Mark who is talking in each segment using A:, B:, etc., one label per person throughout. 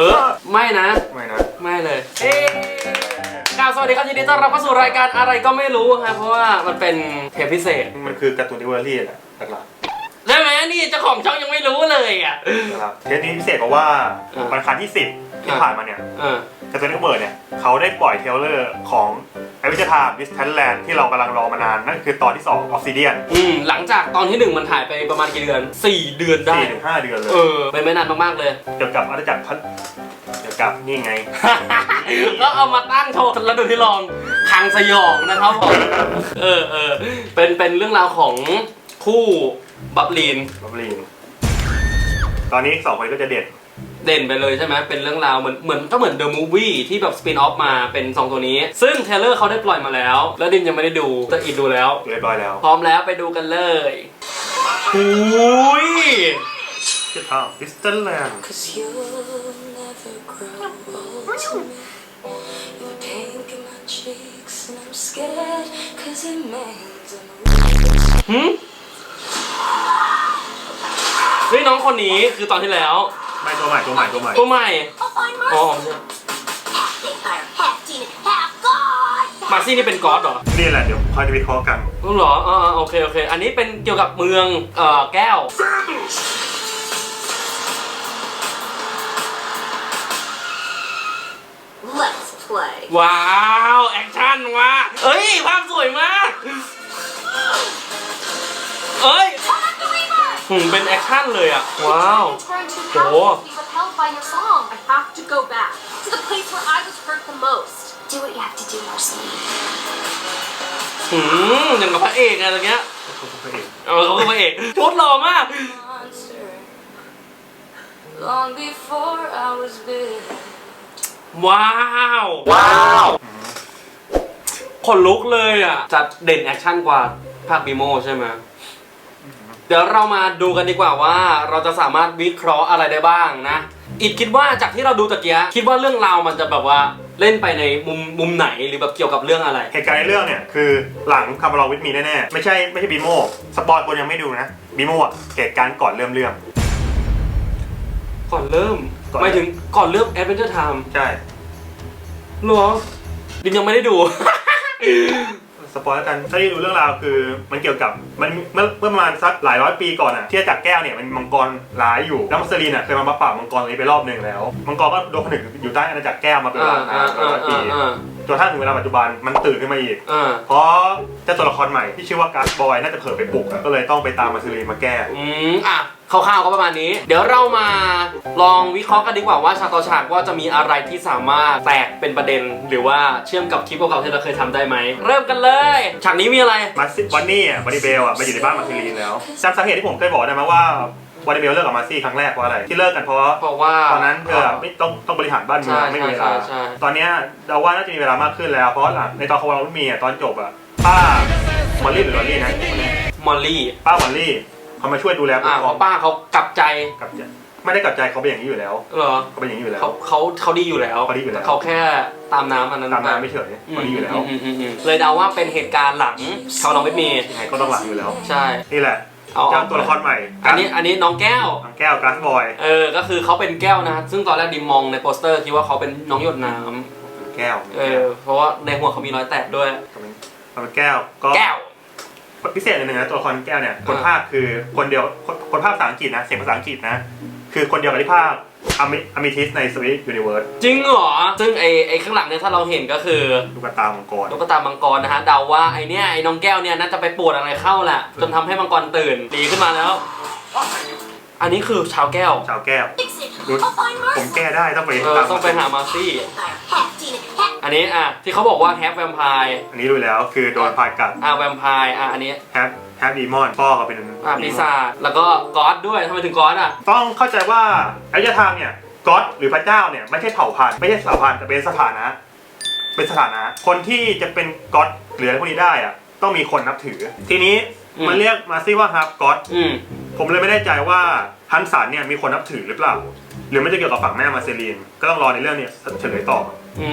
A: ออไม่นะ
B: ไม่นะ
A: ไม่เลยเอ๊กล่าวสวัสดีครับยินดีต้อนรับเข้าสู่รายการอะไรก็ไม่รู้ครับเพราะว่ามันเป็นเทปพิเศษ
B: มันคือการ์ตูนดิเวอรี่แหละหลัก
A: ใช่ไหมนี่เจ้าของช่องยังไม่รู้เลยอะ
B: ๆนะครับเทปนี้พิเศษเพราะว่า
A: อ่า
B: วันครั้งที่ 10 ที่ผ่านมาเนี่ย
A: เออ
B: การ์ตูนเน็ตเวิร์ดเนี่ยเขาได้ปล่อยเทรลเลอร์ของ ไอวิชทามดิสแทนแลนด์ที่เรากำลังรอมานาน นั่นคือตอนที่2ออฟซิเดียน
A: อืมหลังจากตอนที่หนึ่งมันถ่ายไปประมาณกี่เดือนสี่เดือนได้
B: สี่ถึงห้าเดือนเลย
A: เออเป็นไม่นานมากๆเลย
B: เกี่ยวกับอาณาจักรพันเกี่ยวกับนี่ไง
A: ก็เอามาตั้งโชว์แล้วดูที่ลองคังสยองนะครับผม เออเออเป็นเป็นเรื่องราวของคู่บับลีน
B: บับลีน ตอนนี้สองคนก็จะเด่น
A: เด่นไปเลยใช่ไหมเป็นเรื่องราวเหมือนเหมือนก็เหมือนเดอะมูฟวี่ที่แบบสปินออฟมาเป็น 2 ตัวนี้ ซึ่งเทเลอร์เขาได้ปล่อยมาแล้ว แล้วดินยังไม่ได้ดูแต่อีดดูแล้ว
B: เรียบร้อยแล้ว
A: พร้อมแล้วไปดูกันเลยหุย
B: ชื่อทางดิสแทนแลนด์
C: Cause you'll never grow old to me. You're pink in my cheeks, and I'm scared. Cause it means I'm
A: หึเฮ้ยน้องคนนี้คือตอนที่แล้ว
B: ไม่ตัวใหม่ตัวใหม่ตัวใหม่
A: ตัวใหม่
C: I'll find
A: อ๋อ
C: Marcy. Half vampire, half demon, half god.
A: มาซี่นี่เป็นก๊อตเหรอ
B: นี่แหละเดี๋ยวคอยจะวิเคราะห์กัน
A: รู้เหรออ่าๆโอเคโอเค อันนี้เป็นเกี่ยวกับเมืองเอ่อแก้ว
C: Let's play.
A: ว้าว แอคชั่นว่ะเอ้ย ภาพสวยมาก เอ้ย
C: Connect the Reaper!
A: หืมเป็นแอคชั่นเลยอะ ว้าว
C: Turn too
A: Oh.
C: powerful to be repelled by your song. I have to go back to the place where I was hurt the most. Do what you have to do, Marcy.
A: หืมอย่างกับพระเอกไงตะเงี้ยเออเขาคือพระเอกชุดหล่อมาก
C: Monster. Long before I was big.
A: ว้าว ว้าวขนลุกเลยอะจะเด่นแอคชั่นกว่าภาคบีโมใช่ไหม เดี๋ยวเรามาดูกันดีกว่าว่า เราจะสามารถวิเคราะห์อะไรได้บ้างนะ อิดคิดว่าจากที่เราดูตะเกียะคิดว่าเรื่องราวมันจะแบบว่าเล่นไปในมุมมุมไหนหรือแบบเกี่ยวกับเรื่องอะไร
B: เหตุการณ์ในเรื่องเนี่ยคือหลังคาร์บลองวิทมีแน่ๆ ไม่ใช่ไม่ใช่บีโมสปอยคนยังไม่ดูนะบีโมอะเหตุการณ์ก่อนเริ่มเรื่อง
A: ก่อนเริ่ม
B: ก่อน
A: หมายถึงก่อนเริ่ม Adventure Time
B: ใช่
A: เหรอดินยังไม่ได้ดู
B: สปอยแล้วกันถ้าที่ดูเรื่องราวคือมันเกี่ยวกับมันเมื่อเมื่อประมาณสักหลายร้อยปีก่อนอะที่อาณาจักรแก้วเนี่ยมันมีมังกรร้ายอยู่แล้วมัสลีนอะเคยมาปราบมังกรตรงนี้ไปรอบหนึ่งแล้วมังกรก็โดนผนึกอยู่ใต้อาณาจักรแก้วมาเป็นเว
A: อ่า
B: ลานาน
A: อ่า
B: ร้
A: อ่า
B: อยปี
A: อ่า
B: จนกระทั่งถึงเวลาปัจจุบันมันตื่นขึ้นมาอีก
A: อ่า
B: เพราะเจ้าตัวละครใหม่ที่ชื่อว่าการ์ดบอยน่าจะเผลอไปปลุกอะก็เลยต้องไปตามมาซิลีนมาแก้
A: อืมอะ คร่าวๆก็ประมาณนี้ เดี๋ยวเรามาลองวิเคราะห์กันดีกว่าว่าฉากต่อฉากว่าจะมีอะไรที่สามารถแตกเป็นประเด็น หรือว่าเชื่อมกับคลิปเก่าๆที่เราเคยทำได้ไหม เริ่มกันเลยฉากนี้มีอะไร
B: มาซิวันนี่อะบันนี่เบลอะมาอยู่ในบ้านมาซิลีนแล้วจำสาเหตุที่ผมเคยบอกได้ไหมว่าวันนี่เบลเลิกกับมาซี่ครั้งแรกเพราะอะไร ที่เลิกกันเพราะ
A: เพราะว่า
B: ตอนนั้นเธอไม่ต้องต้องบริหารบ้านเมือง
A: ใช่
B: ไม่มีเว
A: ใช่
B: ลา
A: ใช่
B: ตอนเนี้ยเราว่าน่าจะมีเวลามากขึ้นแล้วเพราะหลังในตอนเขาเราไม่มีอะตอนจบอะป้ามอลลี่หรือลอลลี่นะ
A: มอลลี่
B: ป้ามอลลี่ เขามาช่วยดูแลปก
A: อะ
B: ค
A: เพ
B: รอง
A: ราะป้าเขากลับใจ
B: กับใจไม่ได้กลับใจเขาเป็นอย่างนี้อยู่แล้ว
A: เหรอ
B: เขาเป็นอย่างนี้อยู่แล้ว
A: เขาเขาเขาดีอยู่แล้ว
B: เขาดีอยู่แล้ว
A: เขาแค่ตามน้ำอันนั้น
B: ตาม
A: ไป
B: น้ำไม่เฉยเขาดีอยู่แล้ว
A: มมอืมเลยเดาว่าเป็นเหตุการณ์หลังเขาน้องไม่มี
B: ยังไงก็ต้องหลังอยู่แล้ว
A: ใช่
B: นี่แหละ
A: เอา
B: เจ้าตัวละครใหม่
A: อันนี้อันนี้น้องแก้ว
B: ทางแก้วกราสบอย
A: เออ ก็คือเขาเป็นแก้วนะ ซึ่งตอนแรกดิมมองในโปสเตอร์คิดว่าเขาเป็นน้องหยดน้ำ
B: แก้ว
A: เออ เพราะว่าในหัวเขามีรอยแตกด้วย
B: เขาเป็นเขาเป็นแก้วก็
A: แก้ว
B: พิเศษอันหนึ่งนะตัวละครแก้วเนี่ยคน
A: อ่า
B: ภาคคือคนเดียวคนคนภาคภาษาอังกฤษนะเสียงภาษาอังกฤษนะ คือคนเดียวกับที่ภาคอมิอมิทิสในสวิตยูนิเวิร์ส
A: จริงเหรอ ซึ่งไอไอข้างหลังเนี่ยถ้าเราเห็นก็คือ
B: ลูกตามังกร
A: ลูกตามังกรนะฮะเดาว่าไอเนี้ยไอน้องแก้วเนี่ยน่าจะไปปวดอะไรเข้าแหละจนทำให้มังกรตื่นดีขึ้นมาแล้ว อันนี้คือชาวแก้ว
B: ชาวแก้ว
C: Fix it.
B: Good.
C: I'll find
B: ผม
C: Marcy.
B: แก้ได้ต้องไป
A: เออ
B: ตาม
A: ต้องไปหามาซี่ นนี้อะที่เขาบอกว่าแฮปแวมไพร์
B: อันนี้รู้แล้วคือโดนพายกัด
A: อะแวมไพร์อะอันนี้
B: แฮปแฮปดีมอนพ่อเขาเป็น
A: อะปีศาจแล้วก็ก๊อดด้วยทำไมถึงก๊อดอะ
B: ต้องเข้าใจว่าอารยธรรมเนี่ยก็อดหรือพระเจ้าเนี่ยไม่ใช่เผ่าพันธุ์ไม่ใช่สถาพันธุ์แต่เป็นสถานะ เป็นสถานะ คนที่จะเป็นก็อดหรืออะไรพวกนี้ได้อะต้องมีคนนับถือ ทีนี้
A: อืม
B: มันเรียกมาซี่ว่าฮับก็อด
A: อืม
B: ผมเลยไม่แน่ใจว่าฮันสันเนี่ยมีคนนับถือหรือเปล่า หรือไม่จะเกี่ยวกับฝั่งแม่มาเซลีนก็ต้องรอในเรื่องเนี้เฉลยต่อ
A: อื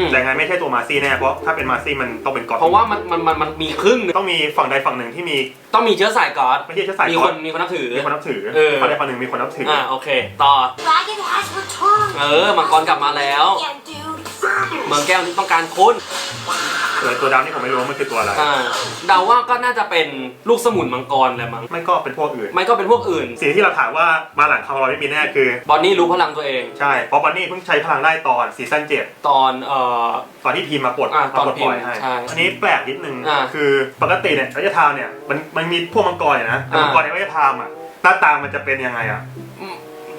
A: ม
B: แต่ไงไม่ใช่ตัวมาซี่แน่เพราะถ้าเป็นมาซี่มันต้องเป็นก๊อต
A: เพราะว่ามันมันมันมันมีครึ่งหนึ่ง
B: ต้องมีฝั่งใดฝั่งหนึ่งที่มี
A: ต้องมีเชื้อสายก๊อต
B: ไม่ใช่เชื้อสาย
A: มี
B: ก๊
A: ค
B: อต
A: นมีคนนับถือ
B: มีคนนับถือ
A: เออ
B: ฝั่งใดฝั่งหนึ่งมีคนนับถืออ
A: อ่าโอเค ต่อ
C: Dragon has returned.
A: เออมังกรกลับมาแล้ว
C: Yeah, dude.
A: เมืองแก้วนี่ต้องการคุณ
B: เออตัวดำนี่ผมไม่รู้ว่ามันคือตัวอะไร
A: อ่าเดาว่าก็น่าจะเป็นลูกสมุนมังกรแหละมั้ง
B: ไม่ก็เป็นพวกอื่น
A: ไม่ก็เป็นพวกอื่น
B: สิ่งที่เราถามว่ามาหลังคาร์ลอยไม่มีแน่คือบ
A: อนนี่รู้พลังตัวเอง
B: ใช่ เพราะบันนี่เพิ่งใช้พลังได้ตอนซีซั่นเจ็ด
A: ตอนเอ่อ
B: ตอนที่ทีมมาปลด
A: อะ
B: มาปลด
A: ตอนที
B: ป
A: ม
B: ล่อยให้
A: ใช่
B: อันนี้แปลกนิดนึง
A: อะ
B: คือปกติเนี่ยรัชทาวเนี่ยมันมันมีพวกมังกรเนี่ยนะแต่
A: อะ
B: มังกรในรัชทาวอะหน้าตามันจะเป็นยังไงอะ
A: อืม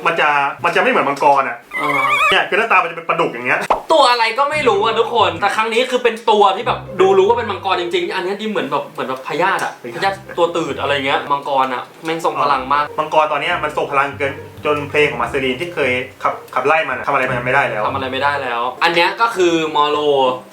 B: มันจะมันจะไม่เหมือนมังกรอะ
A: เอ่อ
B: เนี่ยคือหน้าตามันจะเป็นปลาดุกอย่างเงี้ย
A: ตัวอะไรก็ไม่รู้อะทุกคน แต่ครั้งนี้คือเป็นตัวที่แบบดูรู้ว่าเป็นมังกรจริงๆ อันนี้ดิเหมือนแบบเหมือนแบบพยาธิอะพยาธิตัวตืดอะไรเงี้ย มังกรอะแม่งทรงพลังมาก
B: มังกรตอนเนี้ยมันทรงพลังเกินจนเพลงของมาสเตอรีนที่เคยขับขับไล่มันอะทำอะไรมันไม่ได้แล้ว
A: ทำอะไรไม่ได้แล้ว อันเนี้ยก็คือมอโล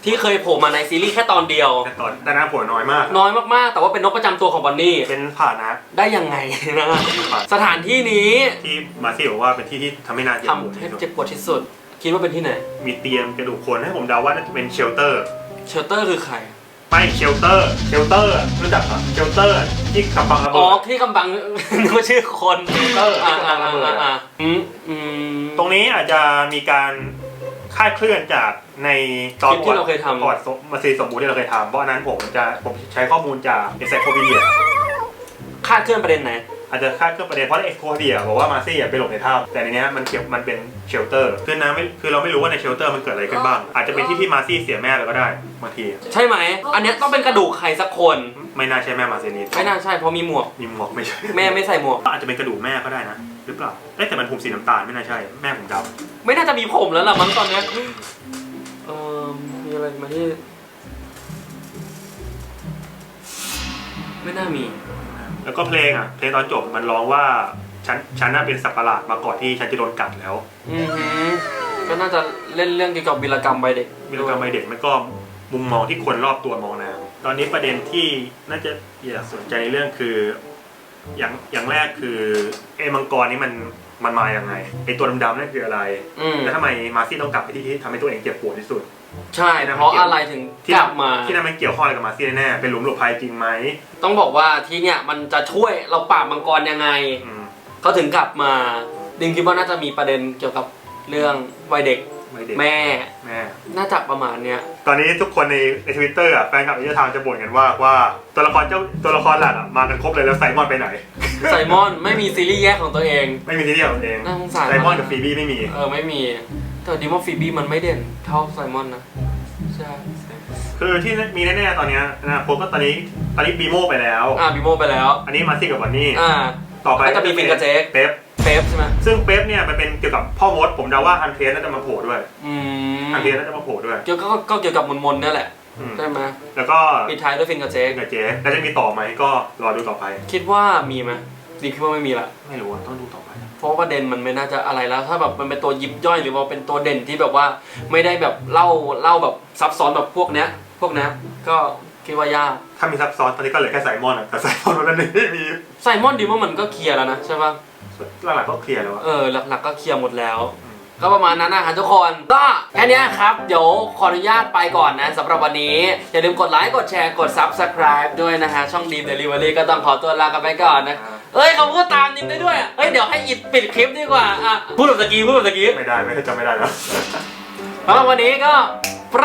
A: ที่เคยโผล่มาในซีรีส์แค่ตอนเดียว
B: แต่ตอนแต่หน้าผัวน้อยมาก
A: น้อยมากๆ แต่ว่าเป็นนกประจำตัวของบอนนี่
B: เป็นผ่านนะ
A: ได้ยังไงนะ
B: ผ่าน
A: สถานที่นี้
B: ที่มาซี่บอกว่าเป็นที่ที่ทำให้นาเจ็บปวด
A: ทำให้
B: ที่สุด
A: เจ็บปวดที่สุด คิดว่าเป็นที่ไหน
B: มีเตียงกระดูกคนให้ผมเดาว่าน่าจะเป็นเชลเตอร์
A: เชลเตอร์คือใคร
B: ไม่เชลเตอร์ เชลเตอร์รู้จักปะเชลเตอร์ที่กำบังระ
A: อ๋
B: เบิ
A: อ
B: ด
A: ที่กำบัง นึกว่าชื่อคน
B: เออ
A: อ่า
B: ที่กำบั
A: อ่าง
B: ระเบิด
A: อ่า
B: อะ
A: อืมอืม
B: ตรงนี้อาจจะมีการคลาดเคลื่อนจากในตอน
A: คลิปที่เราเคยทำ
B: ก่อนมาซีสมบูรณ์ที่เราเคยทำเพราะอันนั้นผมจะผมใช้ข้อมูลจากเอ็กซ์โคพีเดีย
A: คาดเคลื่อนประเด็นไหน
B: อาจจะคลาดเคลื่อนประเด็นเพราะในเอ็กซ์โคพีเดียบอกว่ามาซี่อะไปหลบในถ้ำแต่ในเนี้ยมันเกี่ยวมันเป็นเชลเตอร์คือนะไม่คือเราไม่รู้ว่าในเชลเตอร์มันเกิดอะไรขึ้นบ้าง อาจจะเป็นที่ที่มาซี่เสียแม่ไปก็ได้บางที
A: ใช่ไหม อันเนี้ยต้องเป็นกระดูกใครสักคน
B: ไม่น่าใช่แม่มาเซนี
A: ไม่น่าใช่เพราะมีหมวก
B: มีหมวกไม่ใช่
A: แม่ไม่ใส่หมวก
B: อาจจะเป็นกระดูกแม่ก็ได้นะหรือเปล่าเอ้ยแต่มันผมสีน้ำตาลไม่น่าใช่แม่ผมด
A: ไม่น่าจะมีผมแล้วล่ะมั้งตอนเนี้ยเออมีอะไรมาที่ ไม่น่ามีำ
B: แล้วก็เพลงอะเพลงตอนจบมันร้องว่าฉันฉันน่าเป็นสัตว์ประหลาดมาก่อนที่ฉันจะโดนกัดแล้ว
A: อือหือก็น่าจะเล่นเรื่องเกี่ยวกับวีรกรรมวัยเด็ก
B: มีการไปเด็กมันก็มุมมองที่คนรอบตัวมองนางตอนนี้ประเด็นที่น่าจะอยากสนใจในเรื่องคือ อย่างอย่างแรกคือไอ้มังกรนี้มันมันมาอย่างไงไอ้ตัวดำๆนั่นคืออะไร
A: อืม
B: แล้วทำไมมาซี่ต้องกลับไปที่ที่ทำให้ตัวเองเจ็บปวดที่สุด
A: ใช่เพราะอะไรถึง
B: ที่
A: กลับมา
B: ที่นั่นมันเกี่ยวข้องอะไรกับมาซี่แน่ๆเป็นหลุมหลบภัยจริงไหม
A: ต้องบอกว่าที่เนี่ยมันจะช่วยเราปราบมังกรยังไง
B: อืม
A: เขาถึงกลับมา ดิงคิดว่าน่าจะมีประเด็นเกี่ยวกับเรื่องวัยเด็ก
B: ไม่เด็ก
A: แม่
B: แม่
A: น่าจะประมาณเนี้ย
B: ตอนนี้ทุกคนในในทวิตเตอร์อะแฟนคลับอิยทางจะบ่นกันว่าว่าตัวละครเจ้าตัวละครหลักอะมากันครบเลยแล้วไซมอนไปไหน
A: ไซมอนไม่มีซีรีส์แยกของตัวเอง
B: ไม่มีที่เดียวเอง
A: น่าสงสาร
B: ไซมอนกับฟีบี้ไม่มี
A: เออไม่มี แต่ดีว่าฟีบี้มันไม่เด่นเท่าไซมอนนะ ใช่
B: คือที่มีแน่ๆตอนเนี้ยนะผมก็ตอนนี้ตอนนี้บีโมไปแล้ว
A: อ่าบิโมไปแล้ว
B: อันนี้มาซี่กับวันนี้
A: อ่า
B: ต่อไป
A: ก็จะมีฟินกับเจค
B: เป๊ป
A: เป๊ปใช่ไหม
B: ซึ่งเป๊ปเนี่ยมันเป็นเกี่ยวกับพ่อมด ผมเดาว่าฮันเทสน่าจะมาโผล่ด้วย
A: อืม
B: ฮันเทสน่าจะมาโผล่ด้วย
A: เกี่ยวก็ก็เกี่ยวกับมนมนๆเนี่ยแหละ
B: อืม
A: ใช่ไหม
B: แล้วก็
A: ปิดท้ายด้วยฟินกับเจค
B: กับเจ๊แล้วจะมีต่อไหมก็รอดูต่อไป
A: คิดว่ามีไหมดีคิดว่าไม่มีละ
B: ไม่รู้อะต้องดูต่อไป
A: เพราะว่าประเด็นมันไม่น่าจะอะไรแล้ว ถ้าแบบมันเป็นตัวยิบย่อยหรือว่าเป็นตัวเด่นที่แบบว่าไม่ได้แบบเล่าเล่าแบบซับซ้อนแบบพวกเนี้ย พวกเนี้ยก็คิดว่ายาก
B: ถ้ามีซับซ้อนตอนนี้ก็เหลือแค่ไซมอนอะแต่ไซมอนวันนี้ไม่มี
A: ไซมอนดีว่ามันก็เคลียร์แล้วนะใช่ปะ
B: หลักๆก็เคลียร์แล้วอะ
A: เออหลักๆก็เคลียร์หมดแล้วก็ประมาณนั้นนะครับทุกคนก็แค่เนี้ยครับ เดี๋ยวขออนุญาตไปก่อนนะสำหรับวันนี้ อย่าลืมกดไลค์กดแชร์กด Subscribe ด้วยนะฮะ ช่องดีมเดลิเวอรี่ก็ต้องขอตัวลากันไปก่อนนะเอ้ยเขาพูดตามนิมได้ด้วยอะเอ้ยเดี๋ยวให้อิดปิดคลิปดีกว่าอะพูดแบบตะกี้พูดแบบตะกี้
B: ไม่ได้ไม่ได้จำไม่ได้แล้ว
A: สำหรับวันนี้ก็ไป